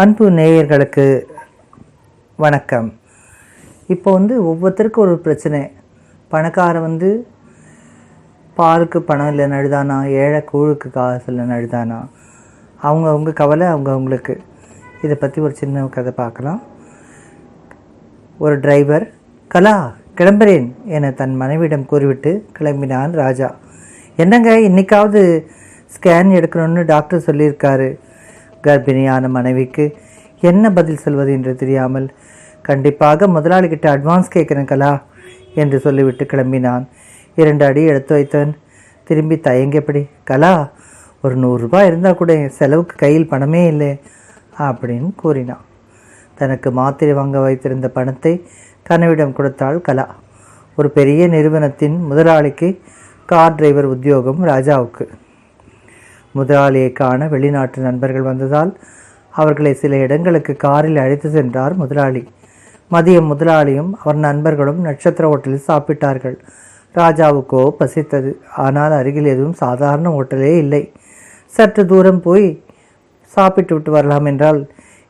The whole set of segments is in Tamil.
அன்பு நேயர்களுக்கு வணக்கம். இப்போ வந்து ஒவ்வொருத்தருக்கும் ஒரு பிரச்சனை. பணக்காரன் வந்து பாலுக்கு பணம் இல்லை நழுதானா ஏழை கூழுக்கு காசு இல்லை நழுதானா அவங்கவுங்க கவலை அவங்கவுங்களுக்கு இதை பற்றி ஒரு சின்ன கதை பார்க்கலாம். ஒரு டிரைவர் கலா கிளம்புறேன் என தன் மனைவியிடம் கூறிவிட்டு கிளம்பினான் ராஜா. என்னங்க இன்றைக்காவது ஸ்கேன் எடுக்கணும்னு டாக்டர் சொல்லியிருக்காரு. கர்ப்பிணியான மனைவிக்கு என்ன பதில் சொல்வது என்று தெரியாமல் கண்டிப்பாக முதலாளிகிட்ட அட்வான்ஸ் கேட்குறேன் கலா என்று சொல்லிவிட்டு கிளம்பினான். இரண்டு அடி எடுத்து வைத்தவன் திரும்பி தயங்கியபடி கலா ஒரு நூறுரூபா இருந்தால் கூட என் செலவுக்கு கையில் பணமே இல்லை அப்படின்னு கூறினான். தனக்கு மாத்திரை வாங்க வைத்திருந்த பணத்தை கனவிடம் கொடுத்தாள் கலா. ஒரு பெரிய நிறுவனத்தின் முதலாளிக்கு கார் டிரைவர் உத்தியோகம் ராஜாவுக்கு. முதலாளியை காண வெளிநாட்டு நண்பர்கள் வந்ததால் அவர்களை சில இடங்களுக்கு காரில் அழைத்து சென்றார் முதலாளி. மதியம் முதலாளியும் அவர் நண்பர்களும் நட்சத்திர ஹோட்டலில் சாப்பிட்டார்கள். ராஜாவுக்கோ பசித்தது. ஆனால் அருகில் எதுவும் சாதாரண ஹோட்டலே இல்லை. சற்று தூரம் போய் சாப்பிட்டு விட்டு வரலாம் என்றால்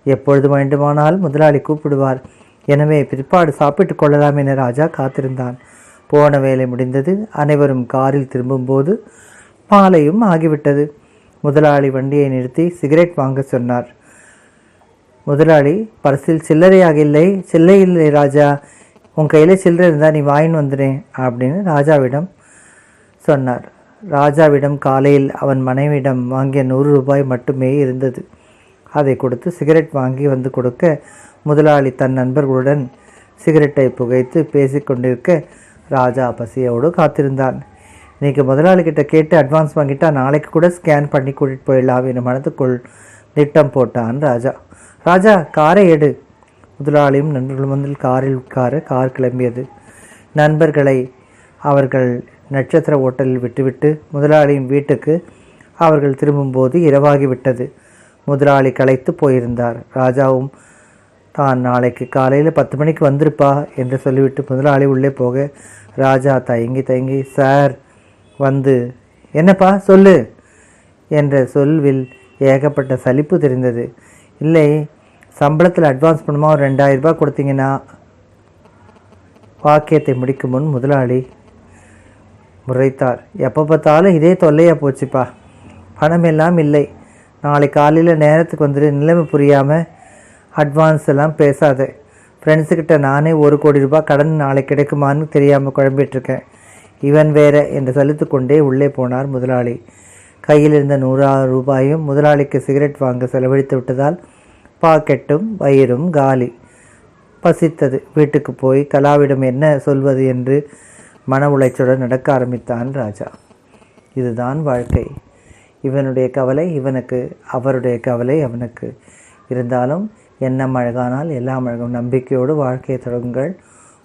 எப்பொழுது வேண்டுமானால் முதலாளி கூப்பிடுவார். எனவே பிற்பாடு சாப்பிட்டு கொள்ளலாம் என ராஜா காத்திருந்தான். போன வேலை முடிந்தது. அனைவரும் காரில் திரும்பும்போது மாலையும் ஆகிவிட்டது. முதலாளி வண்டியை நிறுத்தி சிகரெட் வாங்க சொன்னார். முதலாளி பரிசில் சில்லறையாக இல்லை சில்லை இல்லை ராஜா. உன் கையில் சில்லறை இருந்தால் நீ வாங்கின்னு வந்துடுறேன் அப்படின்னு ராஜாவிடம் சொன்னார். ராஜாவிடம் காலையில் அவன் மனைவியிடம் வாங்கிய நூறு ரூபாய் மட்டுமே இருந்தது. அதை கொடுத்து சிகரெட் வாங்கி வந்து கொடுக்க முதலாளி தன் நண்பர்களுடன் சிகரெட்டை புகைத்து பேசிக்கொண்டிருக்க ராஜா பசியோடு காத்திருந்தான். இன்றைக்கி முதலாளிகிட்ட கேட்டு அட்வான்ஸ் வாங்கிட்டா நாளைக்கு கூட ஸ்கேன் பண்ணி கூட்டிகிட்டு போயிடலாம் அப்படின்னு மனதுக்குள் திட்டம் போட்டான் ராஜா. ராஜா காரை எடு. முதலாளியும் நண்பர்களும் வந்து காரில் உட்கார கார் கிளம்பியது. நண்பர்களை அவர்கள் நட்சத்திர ஓட்டலில் விட்டுவிட்டு முதலாளியின் வீட்டுக்கு அவர்கள் திரும்பும்போது இரவாகிவிட்டது முதலாளி களைத்து போயிருந்தார். ராஜாவும் தான் நாளைக்கு காலையில் பத்து மணிக்கு வந்திருப்பா என்று சொல்லிவிட்டு முதலாளி உள்ளே போக ராஜா தயங்கி தயங்கி சார் வந்து என்னப்பா சொல்லு? என்ற சொல்வில் ஏகப்பட்ட சலிப்பு தெரிந்தது. இல்லை சம்பளத்தில் அட்வான்ஸ் பண்ணுமா ஒரு ரெண்டாயிரம் ரூபாய் கொடுத்தீங்கன்னா? வாக்கியத்தை முடிக்கும் முன் முதலாளி முறைத்தார். எப்போ பார்த்தாலும் இதே தொல்லையாக போச்சுப்பா. பணம் எல்லாம் இல்லை. நாளை காலையில் நேரத்துக்கு வந்துட்டு நிலைமை புரியாமல் அட்வான்ஸ் எல்லாம் பேசாத. ஃப்ரெண்ட்ஸுக்கிட்ட நானே ஒரு கோடி ரூபாய் கடன் நாளை கிடைக்குமான்னு தெரியாமல் குழம்பிட்டுருக்கேன் இவன் வேற என்று சலித்து கொண்டே உள்ளே போனார் முதலாளி. கையில் இருந்த நூறாயிரம் ரூபாயும் முதலாளிக்கு சிகரெட் வாங்க செலவழித்து விட்டதால் பாக்கெட்டும் வயிறும் காலி. பசித்தது. வீட்டுக்கு போய் கலாவிடம் என்ன சொல்வது என்று மன உளைச்சுடன் நடக்க ஆரம்பித்தான் ராஜா. இதுதான் வாழ்க்கை. இவனுடைய கவலை இவனுக்கு அவருடைய கவலை அவனுக்கு. இருந்தாலும் எண்ணம் அழகானால் எல்லாம் அழகும். நம்பிக்கையோடு வாழ்க்கையை தொடங்குங்கள்.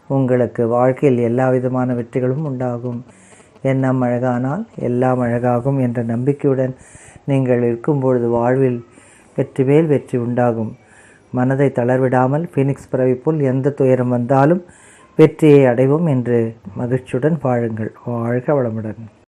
உங்களுக்கு வாழ்க்கையில் எல்லா விதமான வெற்றிகளும் உண்டாகும். எண்ணம் அழகானால் எல்லாம் அழகாகும் என்ற நம்பிக்கையுடன் நீங்கள் இருக்கும்பொழுது வாழ்வில் வெற்றி மேல் வெற்றி உண்டாகும். மனதை தளர்விடாமல் ஃபீனிக்ஸ் பறவை போல் எந்த துயரம் வந்தாலும் வெற்றியை அடைவோம் என்று மகிழ்ச்சியுடன் வாழுங்கள். வாழ்க வளமுடன்.